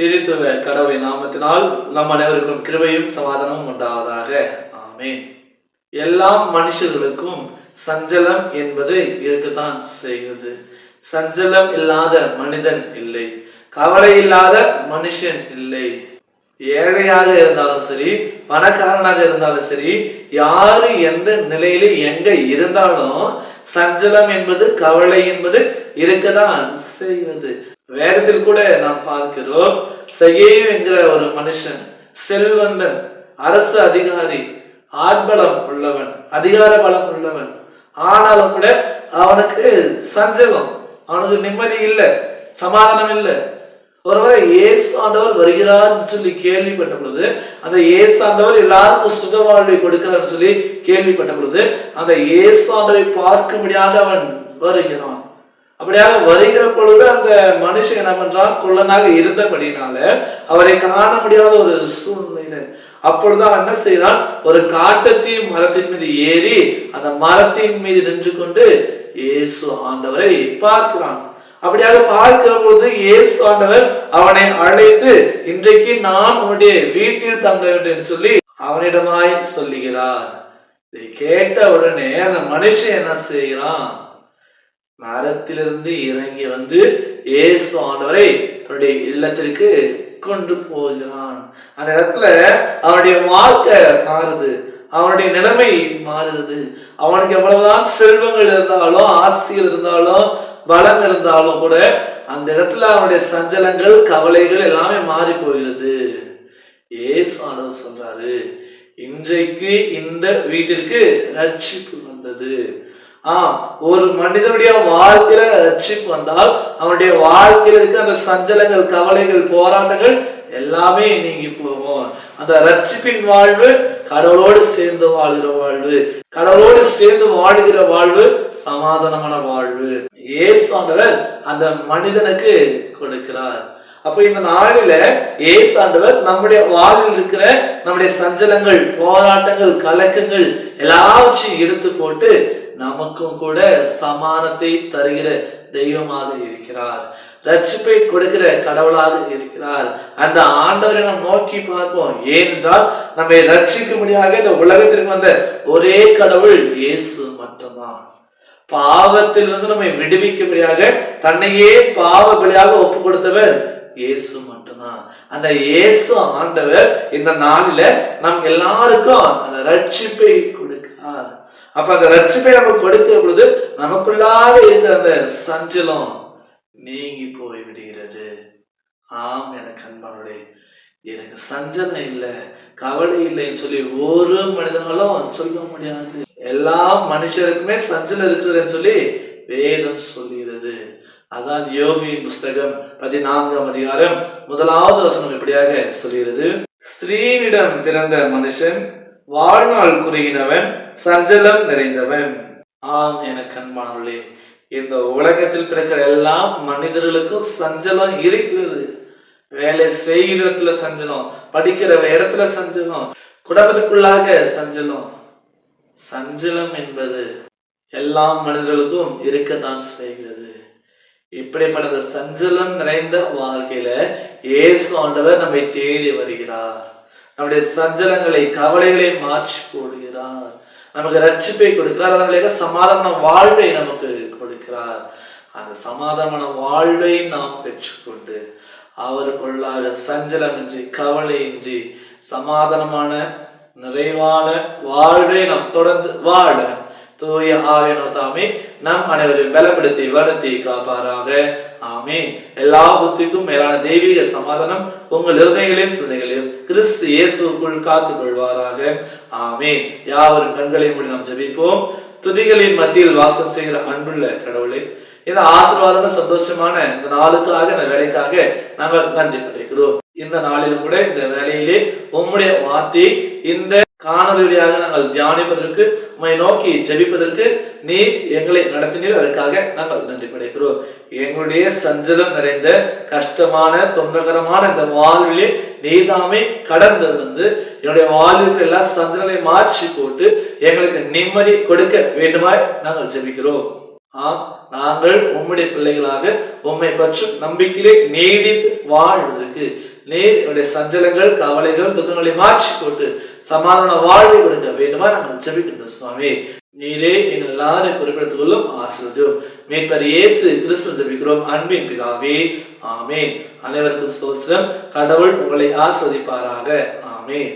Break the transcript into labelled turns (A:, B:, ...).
A: திரித்துவ கடவுளின் நாமத்தினால் நம் அனைவருக்கும் கிருபையும் சமாதானமும் உண்டாவதாக. ஆமேன். எல்லா மனுஷர்களுக்கும் சஞ்சலம் என்பது இருக்கத்தான் செய்கிறது. சஞ்சலம் இல்லாத மனிதன் இல்லை. கவலை இல்லாத மனுஷன் இல்லை. ஏழையாக இருந்தாலும் சரி பணக்காரனாக இருந்தாலும் சரி யாரு எந்த நிலையில எங்க இருந்தாலும் சஞ்சலம் என்பது கவலை என்பது இருக்கதான் செய்கிறது. வேதத்தில் கூட நாம் பார்க்கிறோம் செய்யேவ் என்கிற ஒரு மனுஷன் செல்வந்தன் அரசு அதிகாரி ஆட்பலம் உள்ளவன் அதிகார பலம் உள்ளவன். ஆனாலும் கூட அவனுக்கு சஞ்சலம் அவனுக்கு நிம்மதி இல்லை சமாதானம் இல்லை. ஒருவரை இயேசு ஆண்டவர் வருகிறார்னு சொல்லி கேள்விப்பட்ட பொழுது அந்த இயேசு ஆண்டவர் எல்லாருக்கும் சுக வாழ்வை கொடுக்கிறார்னு சொல்லி கேள்விப்பட்ட பொழுது அந்த இயேசு ஆண்டவரை பார்க்கும்படியாக அவன் வருகிறான். அப்படியாக வருகிற பொழுது அந்த மனுஷன் என்ன பண்றான்? குள்ளனாக இருந்தபடினால அவரை காண முடியாத ஒரு சூழ்நிலையில அப்பொழுதுதான் என்ன செய்யறான் ஒரு காட்டத்தையும் மரத்தின் மீது ஏறி அந்த மரத்தின் மீது நின்று கொண்டு இயேசு ஆண்டவரை பார்க்கிறான். அப்படியாக பார்க்கிற பொழுது இயேசு ஆண்டவர் அவனை அழைத்து இன்றைக்கு நான் உன்னுடைய வீட்டில் தங்க வேண்டும் என்று சொல்லி அவனிடமாய் சொல்லுகிறார். இதை கேட்ட உடனே அந்த மனுஷன் என்ன செய்கிறான்? மரத்திலிருந்து இறங்கி வந்து இயேசு ஆண்டவரை தன்னுடைய இல்லத்திற்கு கொண்டு போகிறான். அந்த இடத்துல அவனுடைய வாழ்க்கை மாறுது. அவனுடைய நிலைமை மாறுது. அவனுக்கு எவ்வளவுதான் செல்வங்கள் இருந்தாலும் ஆஸ்திகள் இருந்தாலும் பலம் இருந்தாலும் கூட அந்த இடத்துல அவனுடைய சஞ்சலங்கள் கவலைகள் எல்லாமே மாறி போகிறது. ஏசு ஆண்டவர் சொல்றாரு இன்றைக்கு இந்த வீட்டிற்கு ரட்சிப்பு வந்தது. ஆஹ் ஒரு மனிதனுடைய வாழ்க்கையில ரட்சிப்பு வந்தால் அவனுடைய வாழ்க்கையில இருக்க அந்த சஞ்சலங்கள் கவலைகள் போராட்டங்கள் எல்லாமே நீங்கி போகும். அந்த ரட்சிப்பின் வாழ்வு கடவுளோடு சேர்ந்து வாழ்கிற வாழ்வு. கடவுளோடு சேர்ந்து வாழுகிற வாழ்வு சமாதானமான வாழ்வு. ஏசாண்டவர் அந்த மனிதனுக்கு கொடுக்கிறார். அப்ப இந்த நாளில ஏசாண்டவர் நம்முடைய வாழ்வில் இருக்கிற நம்முடைய சஞ்சலங்கள் போராட்டங்கள் கலக்கங்கள் எல்லாவற்றையும் எடுத்து போட்டு நமக்கும் கூட சமானத்தை தருகிற தெய்வமாக இருக்கிறார். ரட்சிப்பை கொடுக்கிற கடவுளாக இருக்கிறார். அந்த ஆண்டவரை நாம் நோக்கி பார்ப்போம். ஏனென்றால் நம்மை ரட்சிக்கும்படியாக இந்த உலகத்திற்கு வந்த ஒரே கடவுள் இயேசு மட்டும்தான். பாவத்திலிருந்து நம்மை விடுவிக்கும்படியாக தன்னையே பாவ பலியாக ஒப்பு கொடுத்தவர் இயேசு மட்டும்தான். அந்த இயேசு ஆண்டவர் இந்த நாளில நம் எல்லாருக்கும் அந்த ரட்சிப்பை கொடுக்கிறார். அப்ப அந்த ரட்சிப்பை நம்ம கொடுக்கிற பொழுது நமக்குள்ளாக இருக்கிற அந்த சஞ்சலம் நீங்கி போய் விடுகிறது. ஆம் எனக்கு அன்பானுடைய எனக்கு சஞ்சலம் இல்லை கவலை இல்லைன்னு சொல்லி ஒரு மனிதனாலும் சொல்ல முடியாது. எல்லா மனுஷருக்குமே சஞ்சலம் இருக்கிறதுன்னு சொல்லி வேதம் சொல்லுகிறது அதான் யோபியின் புஸ்தகம் பதினான்காம் அதிகாரம் முதலாவது வசனம் இப்படியாக சொல்கிறது. ஸ்திரீனிடம் பிறந்த மனுஷன் வாழ்நாள் குறுகினவன் சஞ்சலம் நிறைந்தவன். ஆம் என கண்மானே இந்த உலகத்தில் பிறக்கிற எல்லா மனிதர்களுக்கும் சஞ்சலம் இருக்கிறது. வேலை செய்கிற இடத்துல சஞ்சலம் படிக்கிற இடத்துல சஞ்சலம் குடும்பத்துக்குள்ளாக சஞ்சலம். சஞ்சலம் என்பது எல்லா மனிதர்களுக்கும் இருக்கத்தான் செய்கிறது. இப்படிப்பட்ட சஞ்சலம் நிறைந்த வாழ்க்கையில இயேசு ஆண்டவர் நம்மை தேடி வருகிறார். நம்முடைய சஞ்சலங்களை கவலைகளை மாற்றி போடுகிறார் நமக்கு ரட்சிப்பை கொடுக்கிறார். அதனுடைய சமாதான வாழ்வை நமக்கு கொடுக்கிறார். அந்த சமாதான வாழ்வை நாம் பெற்றுக்கொண்டு அவருக்குள்ளாக சஞ்சலமின்றி கவலையின்றி சமாதானமான நிறைவான வாழ்வை நாம் தொடர்ந்து வாழ தூய ஆவியனோ தாமே நம் அனைவரையும் பலப்படுத்தி வளர்த்தி காப்பாராக. ஆமே எல்லா புத்திக்கும் மேலான தெய்வீக சமாதானம் உங்கள் இருதயங்களையும் சிந்தைகளையும் கிறிஸ்து இயேசுக்குள் காத்துக் கொள்வாராக ஆமே யாவரும் கண்களையும் மூடி நாம் ஜபிப்போம். துதிகளின் மத்தியில் வாசம் செய்கிற அன்புள்ள கடவுளே இந்த ஆசீர்வாதமான சந்தோஷமான இந்த நாளுக்காக இந்த வேலைக்காக நாங்கள் நன்றி கிடைக்கிறோம் இந்த நாளிலும் கூட இந்த வேலையிலே உம்முடைய வார்த்தை இந்த காணொலியாக வழியாக நாங்கள் தியானிப்பதற்கு உண்மை நோக்கி ஜெபிப்பதற்கு நீர் எங்களை நடத்தினீர். அதற்காக நாங்கள் நன்றி படைக்கிறோம். எங்களுடைய சஞ்சலம் நிறைந்த கஷ்டமான தொண்டகரமான இந்த வாழ்விலே நீதாமே கடந்து வந்து என்னுடைய வாழ்வுக்கு எல்லா சஞ்சலங்களை மாற்றி போட்டு எங்களுக்கு நிம்மதி கொடுக்க வேண்டுமாய் நாங்கள் ஜெபிக்கிறோம். ஆம் நாங்கள் உம்முடைய பிள்ளைகளாக உம்மை பற்றும் நம்பிக்கையிலே நீடித்து வாழ்வதற்கு. நீர் என்னுடைய சஞ்சலங்கள் கவலைகள் துக்கங்களை மாற்றி போட்டு சமாதான வாழ்வை கொடுக்க வேண்டுமா நாங்கள் ஜெபிக்கின்றோம் சுவாமி. நீரே எங்கள் எல்லாரையும் பொறுப்பெடுத்துக் கொள்ளும் ஆசிர்வதியும். மேற்பர் இயேசு கிறிஸ்துவ ஜபிக்கிறோம் அன்பின் பிதாவே. ஆமேன். அனைவருக்கும் சோஸ்திரம் கடவுள் உங்களை ஆஸ்வதிப்பாராக ஆமேன்.